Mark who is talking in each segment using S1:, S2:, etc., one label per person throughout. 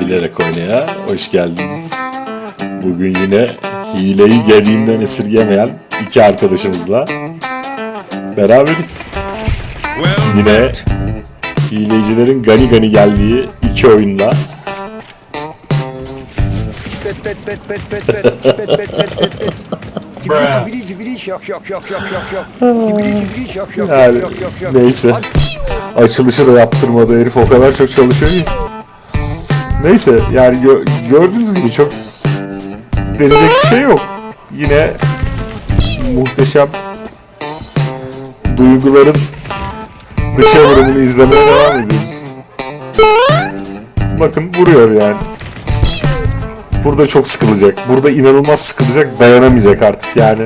S1: Bilerek oynaya hoş geldiniz. Bugün yine hileyi geliğinden esirgemeyen iki arkadaşımızla beraberiz. Yine hilecilerin gani gani geldiği iki oyunla
S2: Pet pet pet pet pet pet pet pet pet pet pet. Cibili cibili cibili şak şak şak şak şak şak. Cibili cibili şak şak şak
S1: Yani
S2: şak şak şak.
S1: neyse. Açılışı da yaptırmadı herif o kadar çok çalışıyor ki. Neyse yani gö- gördüğünüz gibi çok denecek bir şey yok. Yine muhteşem duyguların dışa vurumunu izlemeye devam ediyoruz. Bakın vuruyor yani. Burada çok sıkılacak. Burada inanılmaz sıkılacak. Dayanamayacak artık yani.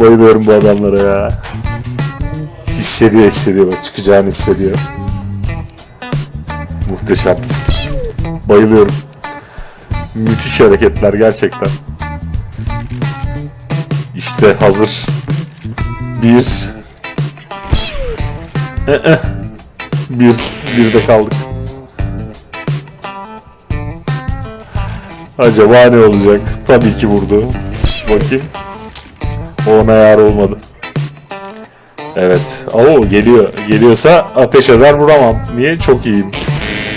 S1: Bayılıyorum bu adamlara ya. Hissediyor hissediyor bak çıkacağını hissediyor. Muhteşem. Bayılıyorum. Müthiş hareketler gerçekten. İşte hazır. Bir. Ee, bir. Bir de kaldık. Acaba ne olacak? Tabii ki vurdu. Bakayım. O ona yar olmadı. Evet. Oo geliyor. Geliyorsa ateş eder vuramam. Niye? Çok iyiyim.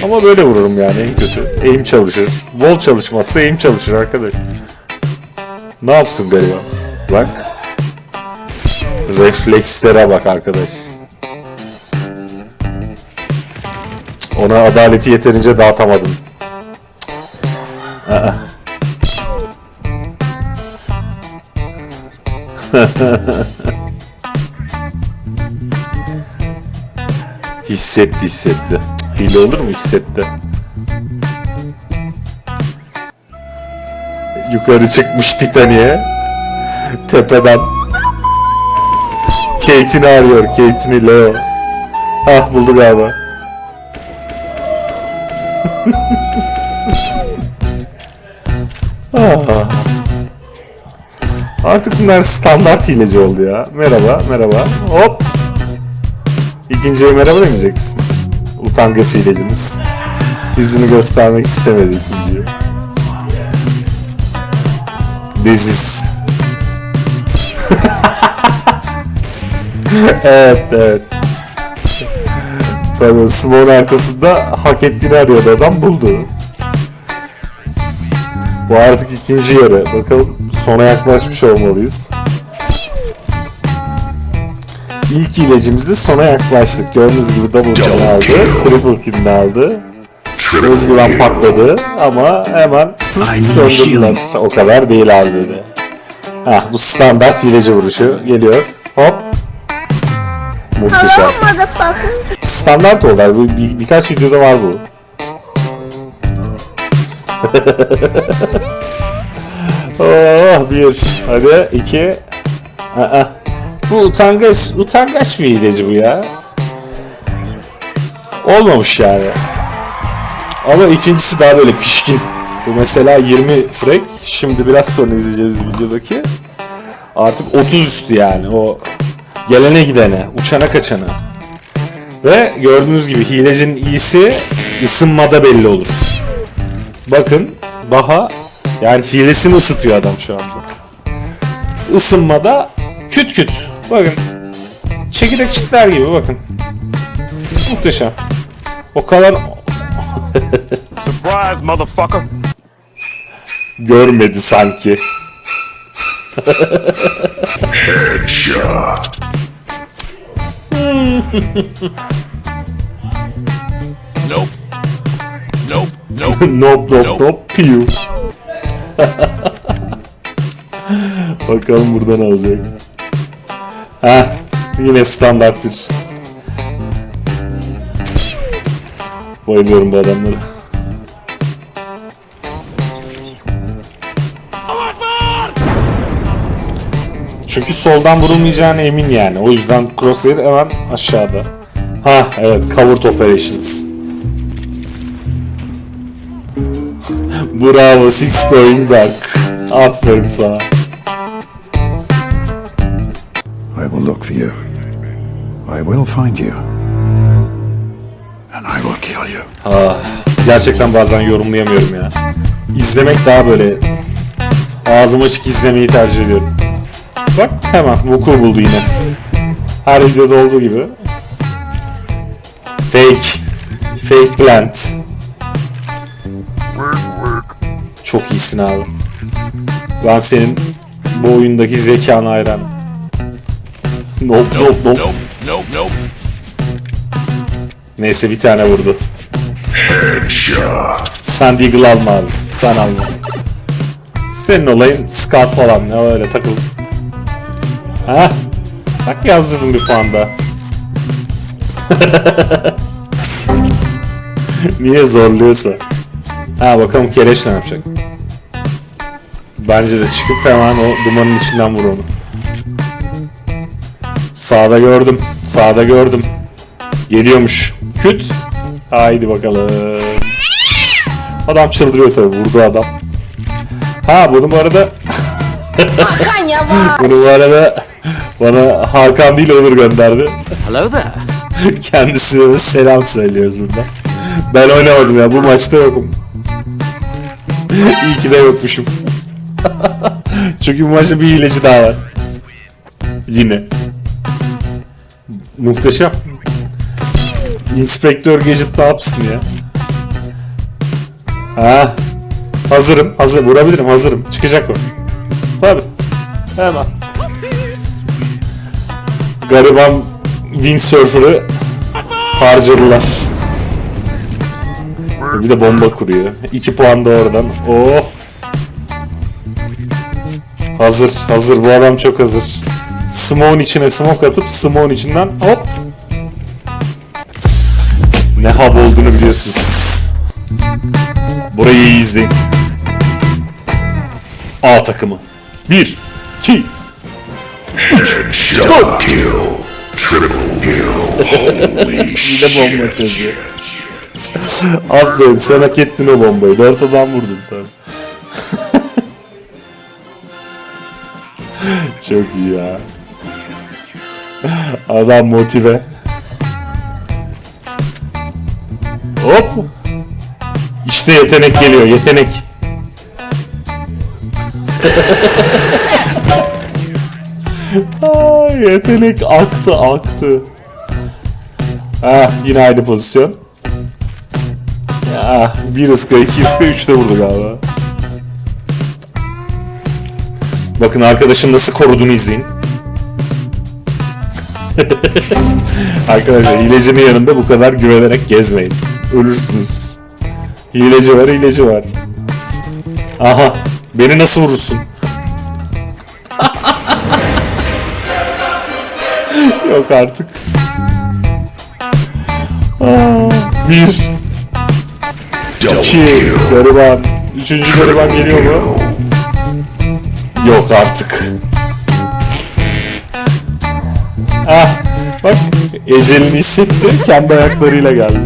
S1: Ama böyle vururum yani en kötü. Aim çalışır. Vol çalışmazsa aim çalışır arkadaş. Ne yapsın gariban? Bak. Reflekslere bak arkadaş. Ona adaleti yeterince dağıtamadın. Aa. Hissetti hissetti. Hile olur mu hissetti. Yukarı çıkmış Titanic'e. Tepeden. Kate'ini arıyor. Kate'ini Leo. Ah buldu galiba. Artık bunlar standart hileci oldu ya. Merhaba, merhaba. Hop. İkinciye merhaba demeyecek misin? Utangaç hilecimiz. Yüzünü göstermek istemedi ikinciye. Leziz. evet, evet. Tabii Simon arkasında hak ettiğini arıyordu adam buldu. Bu artık ikinci yarı. Bakalım sona yaklaşmış olmalıyız. İlk ilacımızda sona yaklaştık. Gördüğünüz gibi double kill aldı. Triple kill aldı. Özgüven patladı ama hemen söndürdüler. O kadar değil abi dedi. Hah bu standart hileci vuruşu geliyor. Hop. Muhteşem. Standart oldu abi. Bir, bir- birkaç videoda var bu. oh bir. Hadi iki. Aa. Bu utangaç, utangaç bir hileci bu ya. Olmamış yani. Ama ikincisi daha böyle pişkin. Bu mesela 20 frek. Şimdi biraz sonra izleyeceğiz videodaki. Artık 30 üstü yani. O gelene gidene, uçana kaçana. Ve gördüğünüz gibi hilecinin iyisi ısınmada belli olur. Bakın Baha yani hilesini ısıtıyor adam şu anda. Isınmada küt küt. Bakın. Çekirdek çitler gibi bakın. Muhteşem. O kadar
S3: Surprise, motherfucker.
S1: görmedi sanki.
S3: Nope. Nope. Nope.
S1: nop nop nop piu. Bakalım burada ne olacak. Heh, yine standart bir. Bayılıyorum bu adamlara. Çünkü soldan vurulmayacağına emin yani. O yüzden crosshair hemen aşağıda. Ha evet covert operations. Bravo six going dark. Aferin sana.
S4: will look for you. I will find you. And I will kill you.
S1: Ah, gerçekten bazen yorumlayamıyorum ya. İzlemek daha böyle ağzım açık izlemeyi tercih ediyorum. Bak hemen vuku buldu yine. Her videoda olduğu gibi. Fake. Fake plant. Çok iyisin abi. Ben senin bu oyundaki zekana hayranım. Nope nope nope.
S3: Nope, nope, nope.
S1: Neyse bir tane vurdu. Sen Deagle alma abi. Sen alma. Senin olayın scout falan ne öyle takıl. Ha? Bak yazdırdım bir puan daha. Niye zorluyorsa. Ha bakalım Kereş ne yapacak. Bence de çıkıp hemen o dumanın içinden vur onu. Sağda gördüm. Sağda gördüm. Geliyormuş. Küt. Haydi bakalım. Adam çıldırıyor tabii. Vurdu adam. Ha bunu bu arada
S5: Hakan yavaş.
S1: bunu bu arada bana Hakan değil Onur gönderdi.
S6: Hello there.
S1: Kendisine de selam söylüyoruz burada. Ben oynamadım ya. Bu maçta yokum. İyi ki de yokmuşum. Çünkü bu maçta bir hileci daha var. Yine. Muhteşem. İnspektör Gadget ne yapsın ya? Ha. Hazırım. Hazır. Vurabilirim. Hazırım. Çıkacak o. Tabii. Hemen. Gariban windsurfer'ı harcadılar. Bir de bomba kuruyor. 2 puan da oradan. Oo. Hazır, hazır. Bu adam çok hazır. Smoke'un içine smoke atıp smoke'un içinden hop. Ne hab olduğunu biliyorsunuz. Burayı iyi izleyin. A takımı. 1, 2, Bir de bomba çözüyor. Aferin sen hak ettin o bombayı. Dört adam vurdun tabii. Çok iyi ya. Adam motive. Hop. İşte yetenek geliyor yetenek. Yetenek aktı aktı. Ah yine aynı pozisyon. Ya bir ıska, iki ıska, üç de vurdu galiba. Bakın arkadaşın nasıl koruduğunu izleyin. Arkadaşlar hilecinin yanında bu kadar güvenerek gezmeyin. Ölürsünüz. Hileci var, hileci var. Aha, beni nasıl vurursun? Yok artık. Aa, bir. İki. Gariban. Üçüncü gariban geliyor mu? Yok artık. Ah, bak ecelini hissetti, kendi ayaklarıyla geldi.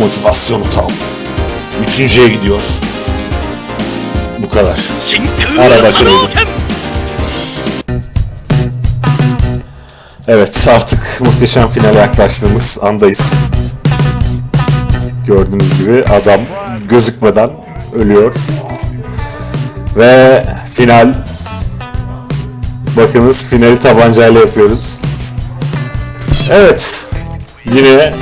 S1: Motivasyonu tam. Üçüncüye gidiyor. Bu kadar. Araba kırıldı. Evet artık muhteşem finale yaklaştığımız andayız. Gördüğünüz gibi adam gözükmeden ölüyor. Ve final. Bakınız finali tabancayla yapıyoruz. Evet. Yine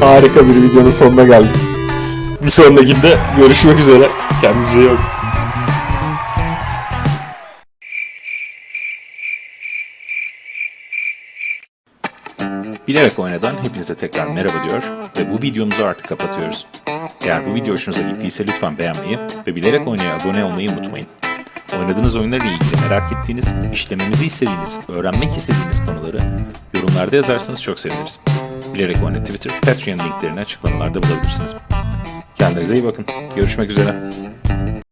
S1: harika bir videonun sonuna geldik. Bir sonrakinde görüşmek üzere. Kendinize iyi bakın.
S7: Bilerek oynadan hepinize tekrar merhaba diyor ve bu videomuzu artık kapatıyoruz. Eğer bu video hoşunuza gittiyse lütfen beğenmeyi ve bilerek oynaya abone olmayı unutmayın. Oynadığınız oyunlarla ilgili merak ettiğiniz, işlememizi istediğiniz, öğrenmek istediğiniz konuları yorumlarda yazarsanız çok seviniriz. Bilerek oyna Twitter, Patreon linklerini açıklamalarda bulabilirsiniz. Kendinize iyi bakın. Görüşmek üzere.